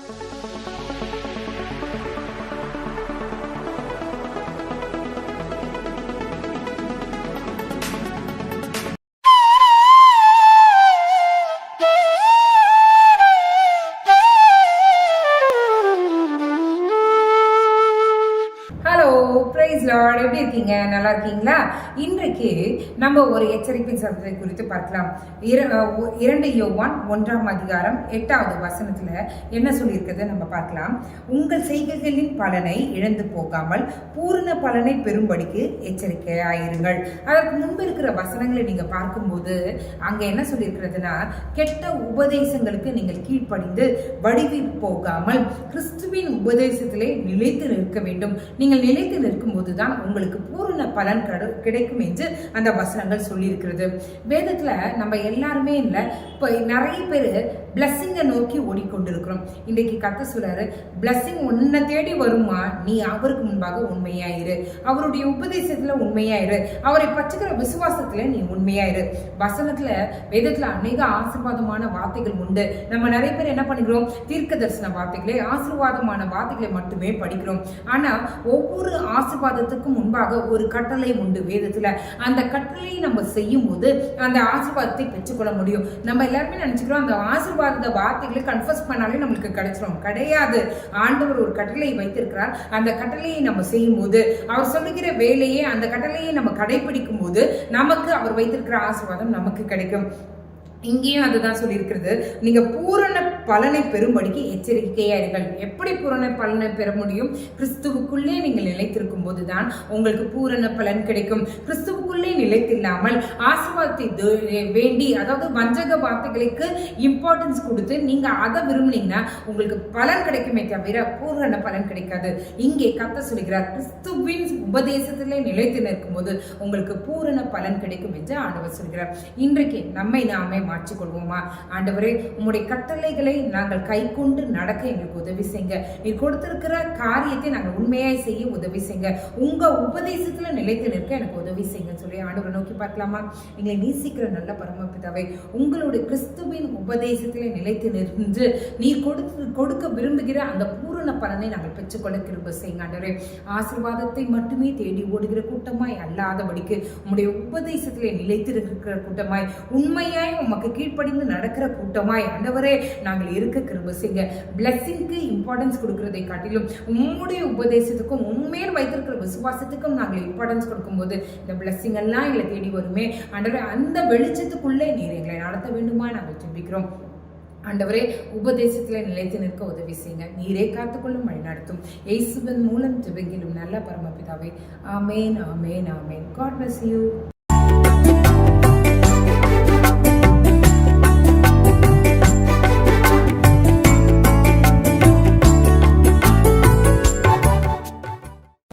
you price Lord எப்படி இருக்கீங்க? நல்லா இருக்கீங்களா? இன்றைக்கு நம்ம ஒரு எச்சரிப்பின் சத்தத்தை குறித்து பார்க்கலாம். இர- இரண்டு யோவான் ஒன்றாம் அதிகாரம் எட்டாவது வசனத்துல என்ன சொல்லியிருக்கிறது நம்ம பார்க்கலாம். உங்கள் செய்கைகளின் பலனை இழந்து போகாமல் பூரண பலனை பெறும்படிக்கு எச்சரிக்கையாயிருங்கள். அதற்கு முன்பு இருக்கிற வசனங்களை நீங்க பார்க்கும்போது அங்க என்ன சொல்லியிருக்கிறதுனா கெட்ட உபதேசங்களுக்கு நீங்கள் கீழ்ப்படிந்து வடிவி போகாமல் கிறிஸ்துவின் உபதேசத்திலே நிலைத்து நிற்க வேண்டும். நீங்கள் நிலைத்து நிற்கும் போது தான் உங்களுக்கு பூரண பலன் கடு- கிடைக்கும் என்று அந்த வசனங்கள் சொல்லியிருக்கிறது. வேதத்தில் நம்ம எல்லாருமே இல்லை இப்போ நிறைய பேர் பிளஸ்ஸிங்கை நோக்கி ஓடிக்கொண்டிருக்கிறோம். இன்றைக்கு கத்த சொல்றாரு பிளஸ்ஸிங் உன்னை தேடி வருமா? நீ அவருக்கு முன்பாக உண்மையாயிரு. அவருடைய உபதேசத்தில் உண்மையாயிரு. அவரை பச்சுக்கிற விசுவாசத்தில் நீ உண்மையாயிரு. வசனத்தில் வேதத்தில் அநேக ஆசீர்வாதமான வார்த்தைகள் உண்டு. நம்ம நிறைய பேர் என்ன பண்ணுகிறோம் தீர்க்க தரிசன வார்த்தைகளை ஆசீர்வாதமான வார்த்தைகளை மட்டுமே படிக்கிறோம். ஆனால் ஒவ்வொரு ஆசிர்வாதத்துக்கு முன்பாக ஒரு கட்டளை உண்டு வேதத்துல. அந்த கட்டளையை நம்ம செய்யும் போது அந்த ஆசிர்வாதத்தை பெற்றுக்கொள்ள முடியும். நம்ம எல்லாருமே நினைச்சுக்கிறோம் அந்த ஆசிர்வாத வார்த்தைகளை கன்ஃபர்ஸ் பண்ணாலே நம்மளுக்கு கிடைச்சிரும். கிடையாது. ஆண்டவர் ஒரு கட்டளையை வைத்திருக்கிறார். அந்த கட்டளையை நம்ம செய்யும் போது அவர் சொல்லுகிற வேலையை அந்த கட்டளையை நம்ம கடைபிடிக்கும் போது நமக்கு அவர் வைத்திருக்கிற ஆசிர்வாதம் நமக்கு கிடைக்கும். இங்கேயும் அதுதான் சொல்லியிருக்கிறது. நீங்க பூரண பலனை பெறும்படிக்கு எச்சரிக்கையாயிருங்கள். எப்படி பூரண பலனை பெற முடியும்? கிறிஸ்துவுக்குள்ளே நீங்கள் நிலைத்திருக்கும் போதுதான் உங்களுக்கு பூரண பலன் கிடைக்கும். கிறிஸ்துவுக்குள்ளே நிலைத்தில்லாமல் ஆசீர்வாதத்தை வேண்டி அதாவது வஞ்சக வார்த்தைகளுக்கு இம்பார்ட்டன்ஸ் கொடுத்து நீங்க அதை விரும்புனீங்கன்னா உங்களுக்கு பலன் கிடைக்குமே தவிர பூரண பலன் கிடைக்காது. இங்கே கத்த சொல்கிறார் கிறிஸ்துவின் உபதேசத்திலே நிலைத்து நிற்கும் போது உங்களுக்கு பூரண பலன் கிடைக்கும் என்று ஆண்டவர் சொல்கிறார் இன்றைக்கு நம்மை நாமே மாற்றிக்கொள்வோமா? ஆண்டவரே உங்களுடைய கட்டளைகளை நாங்கள் கை கொண்டு நடக்க எங்களுக்கு உதவி செய்யுங்க. நீ கொடுத்திருக்கிற காரியத்தை நாங்கள் உண்மையாய் செய்ய உதவி செய்யுங்க. உங்க உபதேசத்துல நிலைத்து நிற்க எனக்கு உதவி செய்யுங்க சொல்லி ஆண்டவரை நோக்கி பார்க்கலாமா? எங்களை நேசிக்கிற நல்ல பரமபிதாவை உங்களுடைய கிறிஸ்துவின் உபதேசத்திலே நிலைத்து நின்று நீ கொடுத்து கொடுக்க விரும்புகிற அந்த பூரண பலனை நாங்கள் பெற்றுக்கொள்ள கிருப செய்யுங்க ஆண்டவரே. ஆசீர்வாதத்தை மட்டுமே தேடி ஓடுகிற கூட்டமாய் அல்லாதபடிக்கு உங்களுடைய உபதேசத்திலே நிலைத்திருக்கிற கூட்டமாய் உண்மையாய் உமக்கு கீழ்ப்படிந்து நடக்கிற கூட்டமாய் ஆண்டவரே நாங்கள் இருக்க கிருப செய்யுங்க பிளஸ்ஸிங்க்கு இம்பார்ட்டன்ஸ் கொடுக்கறதை காட்டிலும் உம்முடைய உபதேசத்துக்கும் உண்மையில் வைத்திருக்கிற விசுவாசத்துக்கும் நாங்கள் இம்பார்ட்டன்ஸ் கொடுக்கும்போது இந்த பிளஸ்ஸிங் எல்லாம் எங்களை தேடி வருமே. ஆண்டவரே அந்த வெளிச்சத்துக்குள்ளே நீர் எங்களை நடத்த வேண்டுமா நாங்கள் ஜெபிக்கிறோம் ஆண்டவரே உபதேசத்தில் நிலைத்து நிற்க உதவி செய்யுங்க. நீரே காத்துக்கொள்ளும் வழிநடத்தும். இயேசுவின் மூலம் ஜெபங்கிலும் நல்ல பரமபிதாவே. ஆமேன் ஆமேன் ஆமேன். God bless you